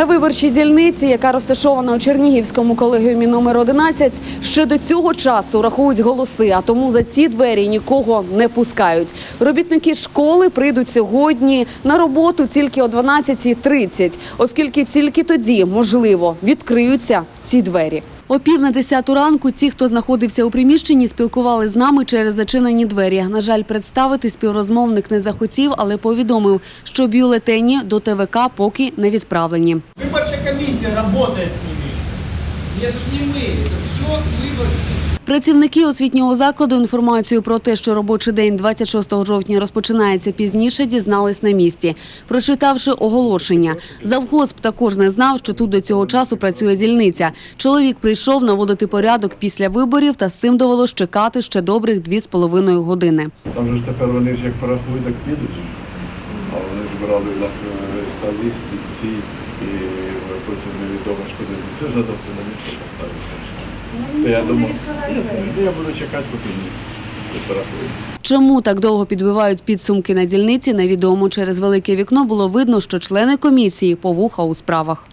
На виборчій дільниці, яка розташована у Чернігівському колегіумі номер 11, ще до цього часу рахують голоси, а тому за ці двері нікого не пускають. Робітники школи прийдуть сьогодні на роботу тільки о 12.30, оскільки тільки тоді, можливо, відкриються ці двері. О пів на десяту ранку ті, хто знаходився у приміщенні, спілкували з нами через зачинені двері. На жаль, представити співрозмовник не захотів, але повідомив, що бюлетені до ТВК поки не відправлені. Виборча комісія працює з ними еще. Нет, это же не мы, это все выборцы. Працівники освітнього закладу інформацію про те, що робочий день 26 жовтня розпочинається пізніше, дізнались на місці. Прочитавши оголошення, завгосп також не знав, що тут до цього часу працює дільниця. Чоловік прийшов наводити порядок після виборів, та з цим довелось чекати ще добрих дві з половиною години. Там же ж тепер вони ж як порахують, так підуть. брали власне столі, стільці і потім невідомо що куди. Це ж треба все на місце поставитися. То я думав, я ну, буду чекати, поки не порахують. Чому так довго підбивають підсумки на дільниці, невідомо. Через велике вікно було видно, що члени комісії повуха у справах.